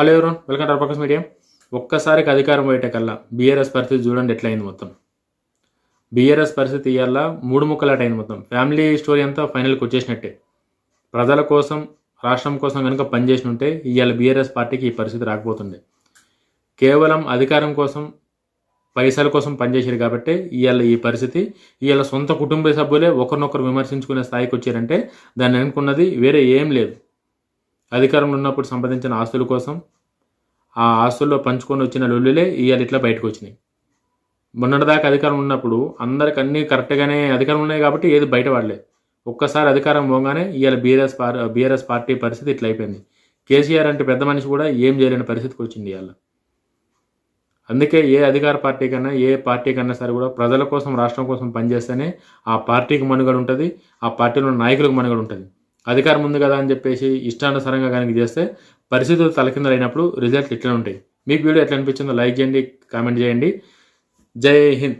Hello ఎవరు welcome to పక్కస్ media ఒక్కసారికి అధికారం పోయేటకల్లా బీఆర్ఎస్ పరిస్థితి చూడండి ఎట్లయింది మొత్తం. బీఆర్ఎస్ పరిస్థితి ఇవాళ మూడు ముక్కలాట అయింది మొత్తం. ఫ్యామిలీ స్టోరీ అంతా ఫైనల్కి వచ్చేసినట్టే. ప్రజల కోసం రాష్ట్రం కోసం కనుక పనిచేసి ఉంటే ఇవాళ బీఆర్ఎస్ పార్టీకి ఈ పరిస్థితి రాకపోతుండే. కేవలం అధికారం కోసం పైసల కోసం పనిచేసారు కాబట్టి ఇవాళ ఈ పరిస్థితి ఇవాళ సొంత కుటుంబ సభ్యులే ఒకరినొకరు విమర్శించుకునే స్థాయికి వచ్చారంటే దాన్ని అనుకున్నది వేరే ఏం లేదు. అధికారంలో ఉన్నప్పుడు సంపాదించిన ఆస్తుల కోసం ఆ ఆస్తుల్లో పంచుకొని వచ్చిన లొల్లులే ఇవాళ ఇట్లా బయటకు వచ్చినాయి. మొన్నటిదాకా అధికారం ఉన్నప్పుడు అందరికి అన్నీ కరెక్ట్గానే అధికారం ఉన్నాయి కాబట్టి ఏది బయటపడలేదు ఒక్కసారి అధికారం పోగానే ఇవాళ బీఆర్ఎస్ పార్ బీఆర్ఎస్ పార్టీ పరిస్థితి ఇట్లా అయిపోయింది. కేసీఆర్ అంటే పెద్ద మనిషి కూడా ఏం చేయలేని పరిస్థితికి వచ్చింది ఇవాళ అందుకే ఏ అధికార పార్టీ కన్నా ఏ పార్టీ కన్నా సరే కూడా ప్రజల కోసం రాష్ట్రం కోసం పనిచేస్తేనే ఆ పార్టీకి మనుగడ ఉంటుంది ఆ పార్టీలో ఉన్న నాయకులకు మనుగడ ఉంటుంది. అధికారం ఉంది కదా అని చెప్పేసి ఇష్టానుసారంగా కనుక చేస్తే పరిస్థితులు తలకిందలైనప్పుడు రిజల్ట్ ఇట్లా ఉంటాయి. మీకు వీడియో ఎట్లా అనిపించిందో లైక్ చేయండి కామెంట్ చేయండి. జై హింద్.